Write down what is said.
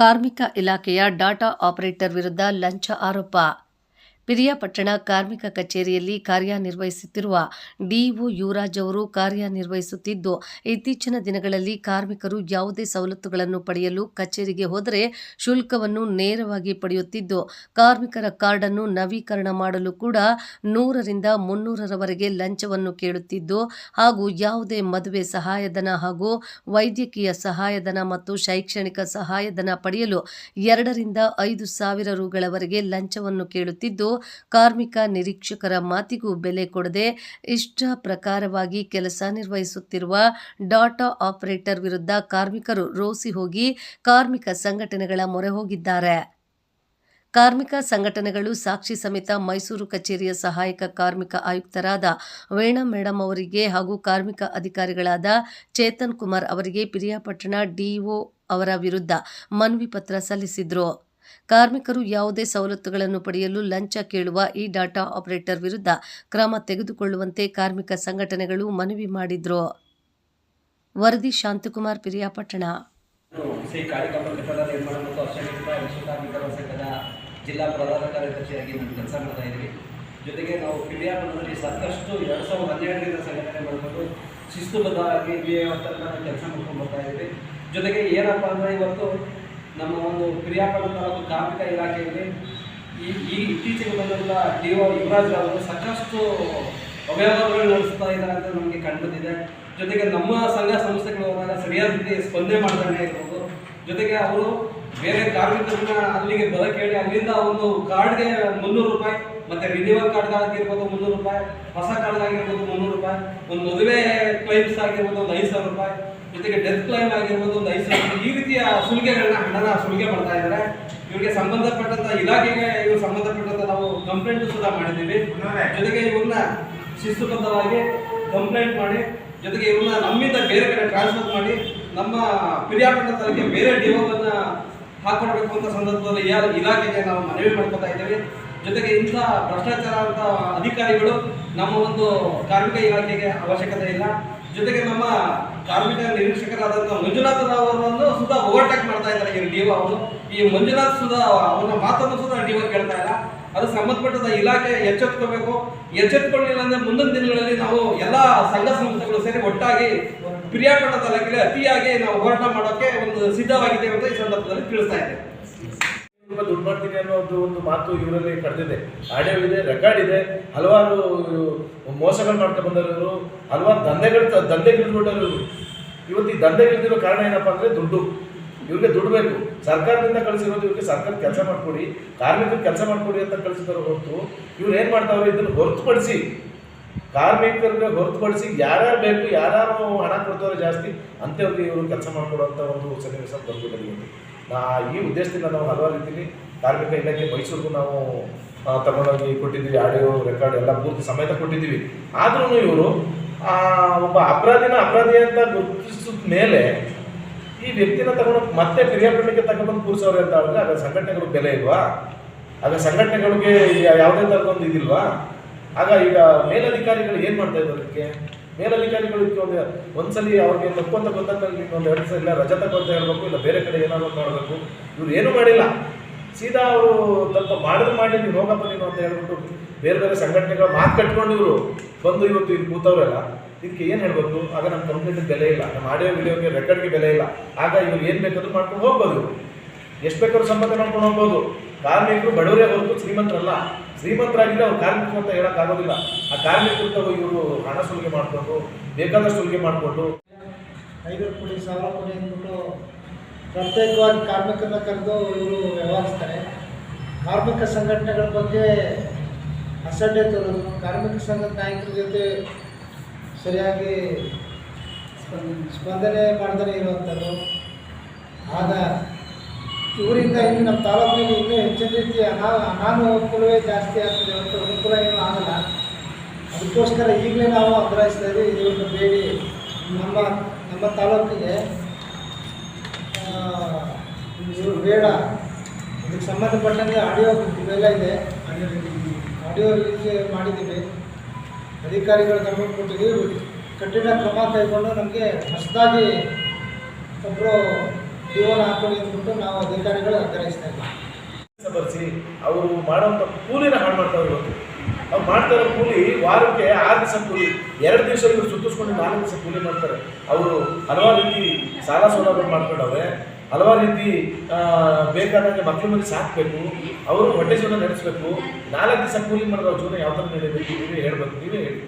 ಕಾರ್ಮಿಕ ಇಲಾಖೆಯ data operator ವಿರುದ್ಧ ಲಂಚ ಆರೋಪ ಪಿರಿಯಾಪಟ್ಟಣ ಕಾರ್ಮಿಕ ಕಚೇರಿಯಲ್ಲಿ ಕಾರ್ಯನಿರ್ವಹಿಸುತ್ತಿರುವ ಡಿಒ ಯುವರಾಜ್ ಅವರು ಕಾರ್ಯನಿರ್ವಹಿಸುತ್ತಿದ್ದು, ಇತ್ತೀಚಿನ ದಿನಗಳಲ್ಲಿ ಕಾರ್ಮಿಕರು ಯಾವುದೇ ಸವಲತ್ತುಗಳನ್ನು ಪಡೆಯಲು ಕಚೇರಿಗೆ ಹೋದರೆ ಶುಲ್ಕವನ್ನು ನೇರವಾಗಿ ಪಡೆಯುತ್ತಿದ್ದು, ಕಾರ್ಮಿಕರ ಕಾರ್ಡ್ ಅನ್ನು ನವೀಕರಣ ಮಾಡಲು ಕೂಡ ನೂರರಿಂದ ಮುನ್ನೂರರವರೆಗೆ ಲಂಚವನ್ನು ಕೇಳುತ್ತಿದ್ದು, ಹಾಗೂ ಯಾವುದೇ ಮದುವೆ ಸಹಾಯಧನ ಹಾಗೂ ವೈದ್ಯಕೀಯ ಸಹಾಯಧನ ಮತ್ತು ಶೈಕ್ಷಣಿಕ ಸಹಾಯಧನ ಪಡೆಯಲು ಎರಡರಿಂದ ಐದು ಸಾವಿರ ರುಗಳವರೆಗೆ ಲಂಚವನ್ನು ಕೇಳುತ್ತಿದ್ದು ಕಾರ್ಮಿಕ ನಿರೀಕ್ಷಕರ ಮಾತಿಗೂ ಬೆಲೆ ಕೊಡದೆ ಇಷ್ಟ ಪ್ರಕಾರವಾಗಿ ಕೆಲಸ ನಿರ್ವಹಿಸುತ್ತಿರುವ ಡಾಟಾ ಆಪರೇಟರ್ ವಿರುದ್ಧ ಕಾರ್ಮಿಕರು ರೋಸಿ ಹೋಗಿ ಕಾರ್ಮಿಕ ಸಂಘಟನೆಗಳ ಮೊರೆ ಹೋಗಿದ್ದಾರೆ. ಕಾರ್ಮಿಕ ಸಂಘಟನೆಗಳು ಸಾಕ್ಷಿ ಸಮೇತ ಮೈಸೂರು ಕಚೇರಿಯ ಸಹಾಯಕ ಕಾರ್ಮಿಕ ಆಯುಕ್ತರಾದ ವೇಣಾ ಮೇಡಂ ಅವರಿಗೆ ಹಾಗೂ ಕಾರ್ಮಿಕ ಅಧಿಕಾರಿಗಳಾದ ಚೇತನ್ ಕುಮಾರ್ ಅವರಿಗೆ ಪಿರಿಯಾಪಟ್ಟಣ ಡಿಒ ಅವರ ವಿರುದ್ಧ ಮನವಿ ಪತ್ರ ಸಲ್ಲಿಸಿದ್ರು. ಕಾರ್ಮಿಕರು ಯಾವುದೇ ಸವಲತ್ತುಗಳನ್ನು ಪಡೆಯಲು ಲಂಚ ಕೇಳುವ ಈ ಡಾಟಾ ಆಪರೇಟರ್ ವಿರುದ್ಧ ಕ್ರಮ ತೆಗೆದುಕೊಳ್ಳುವಂತೆ ಕಾರ್ಮಿಕ ಸಂಘಟನೆಗಳು ಮನವಿ ಮಾಡಿದ್ರು. ವರದಿ ಶಾಂತಕುಮಾರ್ ಪಿರಿಯಾಪಟ್ಟಣ ನಿರ್ಮಾಣ ಮತ್ತು ಜಿಲ್ಲಾ ಪ್ರಧಾನ ಕಾರ್ಯದರ್ಶಿಯಾಗಿ ನಾವು ಕೆಲಸ ಮಾಡ್ತಾ ಇದ್ದೀವಿ. ಜೊತೆಗೆ ನಾವು ಪಿರಿಯಾಪಟ್ಟಣದಲ್ಲಿ ಸಾಕಷ್ಟು ಎರಡು ಸಾವಿರದ ಹನ್ನೆರಡರಿಂದ ಸಂಘಟನೆ ಮಾಡಿಕೊಂಡು ಶಿಸ್ತುಬದ್ಧವಾಗಿ ಕೆಲಸ ಮಾಡ್ಕೊಂಡು ಬರ್ತಾ ಇದ್ದೀವಿ. ಜೊತೆಗೆ ಏನಪ್ಪ ಅಂದರೆ ಇವತ್ತು ನಮ್ಮ ಒಂದು ಕ್ರಿಯಾಪದ ಮತ್ತು ಕಾರ್ಮಿಕ ಇಲಾಖೆಯಲ್ಲಿ ಈ ಈ ಇತ್ತೀಚೆಗೆ ಬಂದಂಥ ಡಿ ಒ ಅವರು ಸಾಕಷ್ಟು ಅವ್ಯವಹಾರಗಳು ನಡೆಸ್ತಾ ಇದ್ದಾರೆ ಅಂತ ನಮಗೆ ಕಂಡುಬಂದಿದೆ. ಜೊತೆಗೆ ನಮ್ಮ ಸಂಘ ಸಂಸ್ಥೆಗಳು ಹೋದಾಗ ಸರಿಯಾದ ರೀತಿ ಸ್ಪಂದನೆ ಮಾಡ್ತಾನೆ ಇರ್ಬೋದು ಜೊತೆಗೆ ಅವರು ಬೇರೆ ಕಾರ್ಮಿಕರನ್ನ ಅಲ್ಲಿಗೆ ಬಲ ಹೇಳಿ ಅಲ್ಲಿಂದ ಒಂದು ಕಾರ್ಡ್ಗೆ ಮುನ್ನೂರು ರೂಪಾಯಿ, ಮತ್ತೆ ರಿನ್ಯೂವಲ್ ಕಾರ್ಡ್ ಆಗಿರ್ಬೋದು ಮುನ್ನೂರು ರೂಪಾಯಿ, ಹೊಸ ಕಾರ್ಡ್ ಆಗಿರ್ಬೋದು ಮುನ್ನೂರು ರೂಪಾಯಿ, ಒಂದು ಮದುವೆ ಕ್ಲೈಮ್ಸ್ ಆಗಿರ್ಬೋದು ಒಂದು ಐದು ಸಾವಿರ ರೂಪಾಯಿ ಜೊತೆಗೆ ಡೆತ್ ಕ್ಲೈಮ್ ಆಗಿರ್ಬೋದು ಒಂದು ಐದು ಸಾವಿರ ಈ ರೀತಿಯ ಸುಲಿಗೆಗಳನ್ನ ಹಣನ ಸುಲಿಗೆ ಮಾಡ್ತಾ ಇದ್ದಾರೆ. ಇವರಿಗೆ ಸಂಬಂಧಪಟ್ಟಂತ ಇಲಾಖೆಗೆ ಇವರು ಸಂಬಂಧಪಟ್ಟಂತ ನಾವು ಕಂಪ್ಲೇಂಟ್ ಸಹ ಮಾಡಿದ್ದೀವಿ. ಜೊತೆಗೆ ಇವ್ರನ್ನ ಶಿಸ್ತುಬದ್ಧವಾಗಿ ಕಂಪ್ಲೇಂಟ್ ಮಾಡಿ ಜೊತೆಗೆ ಇವ್ರನ್ನ ನಮ್ಮಿಂದ ಬೇರೆ ಕಡೆ ಟ್ರಾನ್ಸ್ಫರ್ ಮಾಡಿ ನಮ್ಮ ಪಿರಿಯಾಪಟ್ಟಣ ತಾಲೂಕಿಗೆ ಬೇರೆ ಡಿಒವನ್ನ ಹಾಕೊಡ್ಬೇಕು ಅಂತ ಸಂದರ್ಭದಲ್ಲಿ ಯಾರು ಇಲಾಖೆಗೆ ನಾವು ಮನವಿ ಮಾಡ್ಕೊತಾ ಇದ್ದೇವೆ. ಜೊತೆಗೆ ಇಂಥ ಭ್ರಷ್ಟಾಚಾರ ಅಂತ ಅಧಿಕಾರಿಗಳು ನಮ್ಮ ಒಂದು ಕಾರ್ಮಿಕ ಇಲಾಖೆಗೆ ಅವಶ್ಯಕತೆ ಇಲ್ಲ. ಜೊತೆಗೆ ನಮ್ಮ ಕಾರ್ಮಿಕ ನಿರೀಕ್ಷಕರಾದಂಥ ಮಂಜುನಾಥ ರಾವ್ ಅವರನ್ನು ಸುಧಾ ಓವರ್ಟೇಕ್ ಮಾಡ್ತಾ ಇದ್ದಾರೆ ಈ ಡಿಒ ಅವರು. ಈ ಮಂಜುನಾಥ್ ಸುಧಾ ಅವರ ಮಾತನ್ನು ಸುಧಾ ಡಿಒ ಕೇಳ್ತಾ ಇಲ್ಲ. ಅದು ಸಂಬಂಧಪಟ್ಟದ ಇಲಾಖೆ ಎಚ್ಚೆತ್ಕೋಬೇಕು. ಎಚ್ಚೆತ್ಕೊಳ್ಳಿಲ್ಲ ಅಂದ್ರೆ ಮುಂದಿನ ದಿನಗಳಲ್ಲಿ ನಾವು ಎಲ್ಲ ಸಂಘ ಸಂಸ್ಥೆಗಳು ಸೇರಿ ಒಟ್ಟಾಗಿ ಪ್ರಿಯಾಪಟ್ಟ ತಾಲೂಕಿಗೆ ಅತಿಯಾಗಿ ನಾವು ಹೋರಾಟ ಮಾಡೋಕೆ ಒಂದು ಸಿದ್ಧವಾಗಿದೆ ಅಂತ ಈ ಸಂದರ್ಭದಲ್ಲಿ ತಿಳಿಸ್ತಾ ಇದ್ದೇವೆ. ತುಂಬ ದುಡ್ಡು ಮಾಡ್ತೀನಿ ಅನ್ನೋದು ಒಂದು ಮಾತು ಇವರಲ್ಲಿ ಕಳೆದಿದೆ ಆಡಿಯೋ ಇದೆ, ರೆಕಾರ್ಡ್ ಇದೆ, ಹಲವಾರು ಮೋಸಗಳು ಮಾಡ್ತಾ ಬಂದವರು, ಹಲವಾರು ದಂಧೆಗಳು ದಂಧೆಗಿಳಿದ್ಬಿಟ್ಟರು ಇವತ್ತು ಈ ದಂಧೆಗಿಳಿದಿರೋ ಕಾರಣ ಏನಪ್ಪ ಅಂದ್ರೆ ದುಡ್ಡು. ಇವ್ರಿಗೆ ದುಡ್ಡು ಬೇಕು. ಸರ್ಕಾರದಿಂದ ಕಳಿಸಿರೋದು ಇವ್ರಿಗೆ ಸರ್ಕಾರ ಕೆಲಸ ಮಾಡ್ಕೊಡಿ, ಕಾರ್ಮಿಕರು ಕೆಲಸ ಮಾಡ್ಕೊಡಿ ಅಂತ ಕಳಿಸಿದಾರೆ ಹೊರತು ಇವ್ರು ಏನು ಮಾಡ್ತಾವ್ರೆ? ಇದನ್ನು ಹೊರತುಪಡಿಸಿ. ಕಾರ್ಮಿಕರಿಗೆ ಹೊರತುಪಡಿಸಿ ಯಾರ್ಯಾರು ಬೇಕು, ಯಾರ್ಯಾರು ಹಣ ಕೊಡ್ತಾರೋ ಜಾಸ್ತಿ, ಅಂಥವ್ರಿಗೆ ಇವರು ಕೆಲಸ ಮಾಡಿಕೊಡುವಂಥ ಒಂದು ಸನ್ನಿವೇಶ ಬಂದ್ಬಿಟ್ಟಿದೆ ಈ ಉದ್ದೇಶದಿಂದ ನಾವು ಹಲವಾರು ರೀತಿಯಲ್ಲಿ ಕಾರ್ಮಿಕ ಇಲಾಖೆ ಮೈಸೂರಿಗೂ ನಾವು ತಗೊಂಡೋಗಿ ಕೊಟ್ಟಿದ್ದೀವಿ, ಆಡಿಯೋ ರೆಕಾರ್ಡ್ ಎಲ್ಲ ಪೂರ್ತಿ ಸಮೇತ ಕೊಟ್ಟಿದ್ದೀವಿ. ಆದ್ರೂ ಇವರು ಒಬ್ಬ ಅಪರಾಧಿನ ಅಪರಾಧಿ ಅಂತ ಗುರುತಿಸಿದ ಮೇಲೆ ಈ ವ್ಯಕ್ತಿನ ತಗೊಂಡು ಮತ್ತೆ ಪಿರಿಯಾಪಟ್ಟಣಕ್ಕೆ ತಗೊಂಡ್ಬಂದು ಕೂರಿಸೋರು ಅಂತ ಹೇಳಿದ್ರೆ ಆಗ ಸಂಘಟನೆಗಳು ಬೆಲೆ ಇಲ್ವಾ? ಆಗ ಸಂಘಟನೆಗಳಿಗೆ ಯಾವುದೇ ಥರದೊಂದು ಇದಿಲ್ವಾ? ಆಗ ಈಗ ಮೇಲಧಿಕಾರಿಗಳು ಏನು ಮಾಡ್ತಾ ಇದ್ದಾರೆ ಅದಕ್ಕೆ? ಮೇಲಧಿಕಾರಿಗಳು ಇದಕ್ಕೆ ಒಂದು ಒಂದ್ಸಲಿ ಅವ್ರಿಗೆ ತಪ್ಪು ಅಂತ ಗೊತ್ತಾದ್ಮೇಲೆ ಒಂದು ಎರಡು ಸಲ ಇಲ್ಲ ರಜೆ ತಗೊಂತ ಹೇಳ್ಬೇಕು ಇಲ್ಲ ಬೇರೆ ಕಡೆ ಏನಾದ್ರು ಮಾಡಬೇಕು. ಇವ್ರು ಏನೂ ಮಾಡಿಲ್ಲ. ಸೀದಾ ಅವರು ತಪ್ಪು ಮಾಡಿದ್ರು ಮಾಡಿ ನೀವು ಹೋಗಪ್ಪ ನೀನು ಅಂತ ಹೇಳ್ಬಿಟ್ಟು ಬೇರೆ ಬೇರೆ ಸಂಘಟನೆಗಳ ಮಾತು ಕಟ್ಕೊಂಡು ಇವರು ಬಂದು ಇವತ್ತು ಇಲ್ಲಿ ಕೂತವ್ರಲ್ಲ. ಇದಕ್ಕೆ ಏನು ಹೇಳ್ಬೇಕು? ಆಗ ನಮ್ಮ ಕಂಪ್ಲೇಂಟ್ ಬೆಲೆ ಇಲ್ಲ. ನಮ್ಮ ಆಡಿಯೋ ವಿಡಿಯೋಗೆ ರೆಕಾರ್ಡ್ಗೆ ಬೆಲೆ ಇಲ್ಲ. ಆಗ ಇವ್ರು ಏನು ಬೇಕಾದ್ರೂ ಮಾಡ್ಕೊಂಡು ಹೋಗ್ಬೋದು ಎಷ್ಟು ಬೇಕಾದ್ರೂ ಸಂಬಂಧ ಮಾಡ್ಕೊಂಡು ಹೋಗ್ಬೋದು. ಕಾರ್ಮಿಕರು ಬಡವರೇ ಹೊರತು ಶ್ರೀಮಂತರಲ್ಲ. ಶ್ರೀಮಂತರಾಗಿದ್ದರೆ ಅವ್ರು ಕಾರ್ಮಿಕರು ಅಂತ ಹೇಳೋಕ್ಕಾಗೋದಿಲ್ಲ ಆ ಕಾರ್ಮಿಕರು ತಾವು ಇವರು ಹಣ ಸುಲಿಗೆ ಮಾಡಿಕೊಂಡು, ಬೇಕಾದಷ್ಟು ಸುಲಿಗೆ ಮಾಡಿಕೊಂಡು. ಐದು ಕೋಟಿ, ಸಾವಿರ ಕೋಟಿ ಅಂದ್ಬಿಟ್ಟು ಪ್ರತ್ಯೇಕವಾಗಿ ಕಾರ್ಮಿಕರನ್ನ ಕರೆದು ಇವರು ವ್ಯವಹರಿಸ್ತಾರೆ. ಕಾರ್ಮಿಕ ಸಂಘಟನೆಗಳ ಬಗ್ಗೆ ಅಸಡ್ಡೆ ತೋರೋದು. ಕಾರ್ಮಿಕ ಸಂಘದ ನಾಯಕರ ಜೊತೆ ಸರಿಯಾಗಿ ಸ್ಪಂದನೆ ಮಾಡದೇ ಇರುವಂಥದ್ದು. ಆದ ಇವರಿಂದ ಇನ್ನು ನಮ್ಮ ತಾಲೂಕಿನಲ್ಲಿ ಇನ್ನೂ ಹೆಚ್ಚಿನ ರೀತಿ ಅನಾ ಅನಾನುಕೂಲವೇ ಜಾಸ್ತಿ ಆಗ್ತದೆ. ಅಂತ ಅನುಕೂಲ ಏನೂ ಆಗಲ್ಲ. ಅದಕ್ಕೋಸ್ಕರ ಈಗಲೇ ನಾವು ಆಗ್ರಹಿಸ್ತಾ ಇದ್ದೀವಿ. ಇದನ್ನು ಬೇಡಿ. ನಮ್ಮ ನಮ್ಮ ತಾಲೂಕಿಗೆ ಇವರು ಬೇಡ. ಇದಕ್ಕೆ ಸಂಬಂಧಪಟ್ಟಂತೆ ಆಡಿಯೋ ಇವೆಲ್ಲ ಇದೆ. Audio release. ಮಾಡಿದ್ದೀವಿ. ಅಧಿಕಾರಿಗಳ ಕರ್ಕೊಂಡು ಕೊಟ್ಟಿದ್ದೀವಿ. ಕಠಿಣ ಕ್ರಮ ಕೈಗೊಂಡು ನಮಗೆ ಹೊಸದಾಗಿ ಒಬ್ಬರು ಜೀವನ ಹಾಕೊಳ್ಳಿ ಅಂದ್ಬಿಟ್ಟು ನಾವು ಅಧಿಕಾರಿಗಳು ಆಗ್ರಹಿಸ್ತಾ ಇದ್ದೀವಿ ಅವರು ಮಾಡುವಂಥ ಕೂಲಿನ ಹಾಳು ಮಾಡ್ತಾರೆ ಇವತ್ತು ಅವ್ರು ಮಾಡ್ತಾ ಇರೋ ಕೂಲಿ ವಾರಕ್ಕೆ ಆರು ದಿವಸ ಕೂಲಿ, ಎರಡು ದಿವಸ ಇವರು ಸುತ್ತಿಸ್ಕೊಂಡು ನಾಲ್ಕು ದಿವಸ ಕೂಲಿ ಮಾಡ್ತಾರೆ. ಅವರು ಹಲವಾರು ರೀತಿ ಸಾಲ ಸೌಲಭ್ಯ ಮಾಡ್ಕೊಂಡವ್ರೆ. ಹಲವಾರು ರೀತಿ ಬೇಕಾದಂಗೆ ಮಕ್ಕಳ ಮೇಲೆ ಸಾಕಬೇಕು. ಅವರು ಹೊಟ್ಟೆ ಜೀವನ ನಡೆಸಬೇಕು. ನಾಲ್ಕು ದಿವಸ ಕೂಲಿ ಮಾಡಿದ್ರೆ ಅವ್ರ ಜೀವನ ಯಾವ ಥರ ನಡೀಬೇಕು ನೀವೇ ಹೇಳ್ಬೇಕು, ನೀವೇ ಹೇಳಿ.